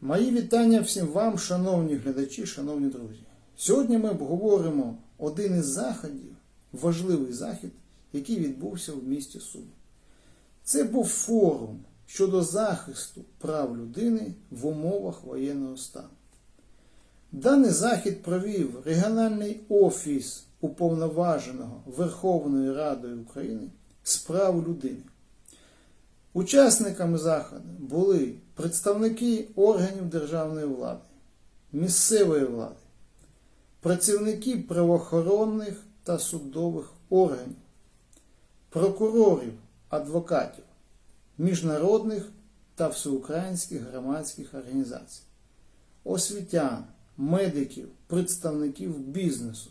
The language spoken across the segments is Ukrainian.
Мої вітання всім вам, шановні глядачі, шановні друзі. Сьогодні ми обговоримо один із заходів, важливий захід, який відбувся в місті Суми. Це був форум щодо захисту прав людини в умовах воєнного стану. Даний захід провів регіональний офіс уповноваженого Верховною Радою України з прав людини. Учасниками заходу були представники органів державної влади, місцевої влади, працівники правоохоронних та судових органів, прокурорів, адвокатів, міжнародних та всеукраїнських громадських організацій, освітян, медиків, представників бізнесу.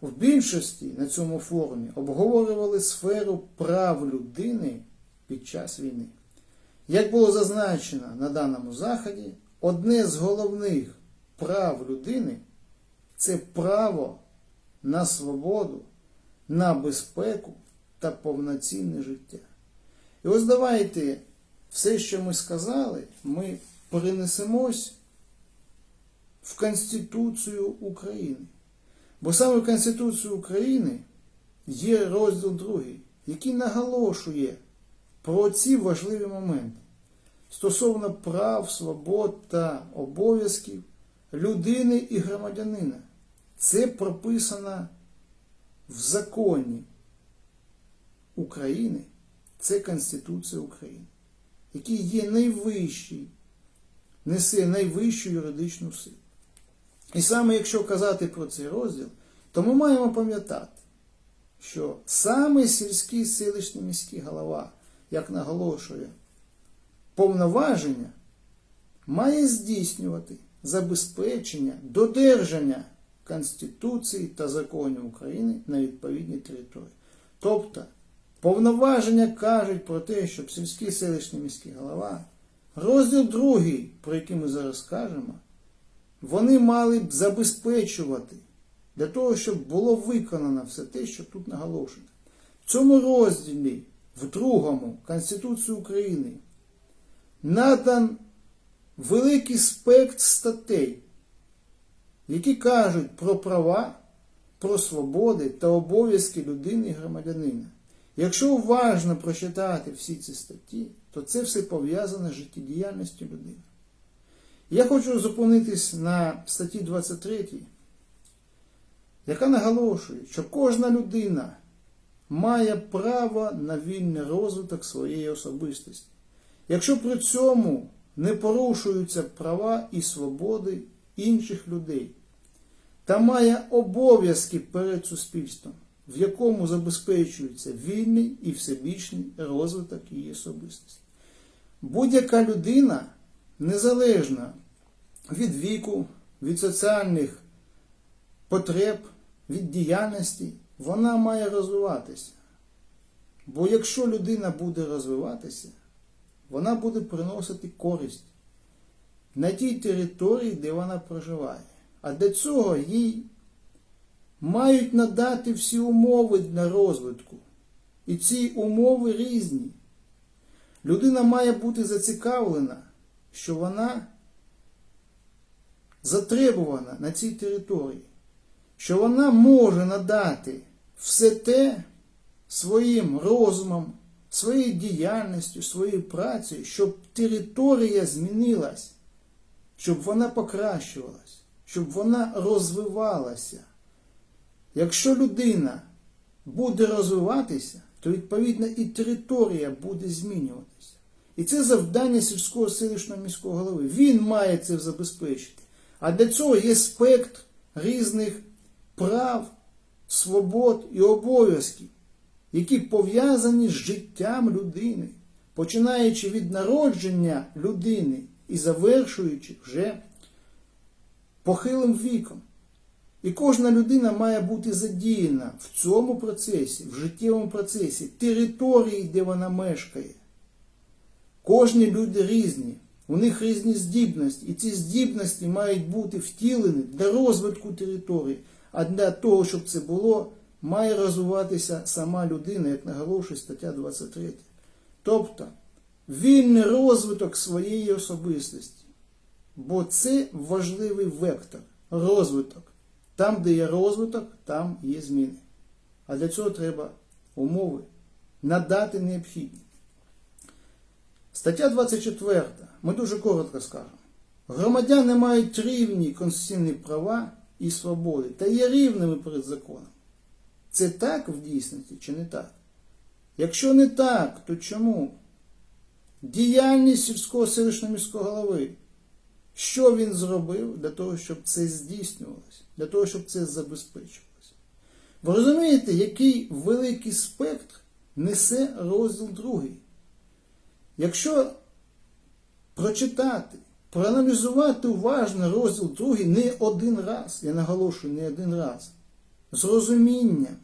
В більшості на цьому форумі обговорювали сферу прав людини під час війни. Як було зазначено на даному заході, одне з головних прав людини це право на свободу, на безпеку та повноцінне життя. І ось давайте все, що ми сказали, ми перенесемось в Конституцію України. Бо саме в Конституції України є розділ другий, який наголошує про ці важливі моменти стосовно прав, свобод та обов'язків людини і громадянина. Це прописано в законі України, це Конституція України, який є найвищий, несе найвищу юридичну силу. І саме якщо казати про цей розділ, то ми маємо пам'ятати, що саме сільський селищний міський голова, як наголошує, повноваження має здійснювати забезпечення додержання Конституції та законів України на відповідній території. Тобто, повноваження кажуть про те, щоб сільський селищний міський голова, розділ другий, про який ми зараз скажемо, вони мали б забезпечувати для того, щоб було виконано все те, що тут наголошено. В цьому розділі, в другому Конституції України, надан великий спектр статей, які кажуть про права, про свободи та обов'язки людини і громадянина. Якщо уважно прочитати всі ці статті, то це все пов'язане з життєдіяльністю людини. Я хочу зупинитись на статті 23, яка наголошує, що кожна людина має право на вільний розвиток своєї особистості, якщо при цьому не порушуються права і свободи інших людей, та має обов'язки перед суспільством, в якому забезпечується вільний і всебічний розвиток її особистості. Будь-яка людина незалежно від віку, від соціальних потреб, від діяльності, вона має розвиватися. Бо якщо людина буде розвиватися, вона буде приносити користь на тій території, де вона проживає. А для цього їй мають надати всі умови для розвитку. І ці умови різні. Людина має бути зацікавлена, що вона затребувана на цій території, що вона може надати все те своїм розумом, своєю діяльністю, своєю працею, щоб територія змінилась, щоб вона покращувалась, щоб вона розвивалася. Якщо людина буде розвиватися, то відповідно і територія буде змінюватися. І це завдання сільського селищного міського голови. Він має це забезпечити. А для цього є спектр різних прав, свобод і обов'язків, які пов'язані з життям людини, починаючи від народження людини і завершуючи вже похилим віком. І кожна людина має бути задіяна в цьому процесі, в життєвому процесі, території, де вона мешкає. Кожні люди різні, у них різні здібності, і ці здібності мають бути втілені для розвитку території, а для того, щоб це було, має розвиватися сама людина, як наголошує стаття 23. Тобто, вільний розвиток своєї особистості, Бо це важливий вектор, розвиток. Там, де є розвиток, там є зміни. А для цього треба умови надати необхідні. Стаття 24. Ми дуже коротко скажемо. Громадяни мають рівні конституційні права і свободи та є рівними перед законом. Це так в дійсності чи не так? Якщо не так, то чому? Діяльність сільського селищного міського голови. Що він зробив для того, щоб це здійснювалося, для того, щоб це забезпечувалося? Ви розумієте, який великий спектр несе розділ другий? Якщо прочитати, проаналізувати уважно розділ другий не один раз, я наголошую, не один раз, з розумінням,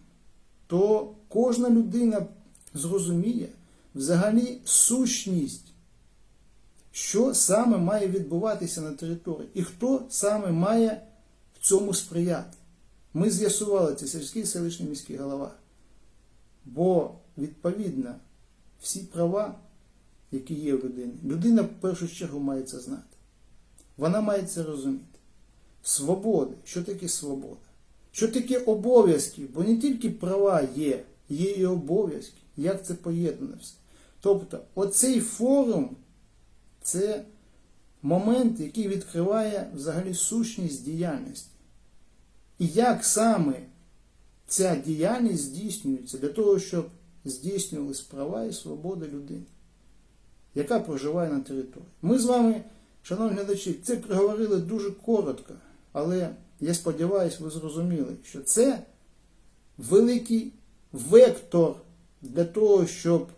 то кожна людина зрозуміє взагалі сущність, що саме має відбуватися на території і хто саме має в цьому сприяти. Ми з'ясували це сільський селищний міський голова. Бо, відповідно, всі права, які є в людини, людина в першу чергу має це знати. Вона має це розуміти. Свободи. Що таке свобода? Що таке обов'язки? Бо не тільки права є, є і обов'язки. Як це поєднано все? Тобто, оцей форум це момент, який відкриває взагалі сущність діяльності. І як саме ця діяльність здійснюється для того, щоб здійснювались права і свободи людини, яка проживає на території. Ми з вами, шановні глядачі, це проговорили дуже коротко, але я сподіваюся, ви зрозуміли, що це великий вектор для того, щоб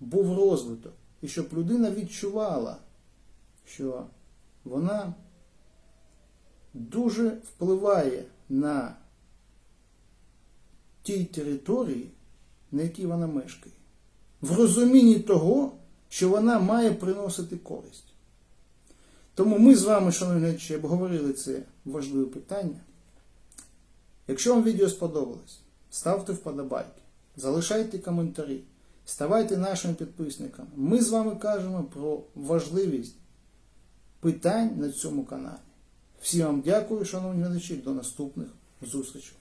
був розвиток, і щоб людина відчувала, що вона дуже впливає на тій території, на якій вона мешкає, в розумінні того, що вона має приносити користь. Тому ми з вами, шановні глядачі, обговорили це важливе питання. Якщо вам відео сподобалось, ставте вподобайки, залишайте коментарі, ставайте нашими підписниками. Ми з вами кажемо про важливість питань на цьому каналі. Всім вам дякую, шановні глядачі, до наступних зустрічей.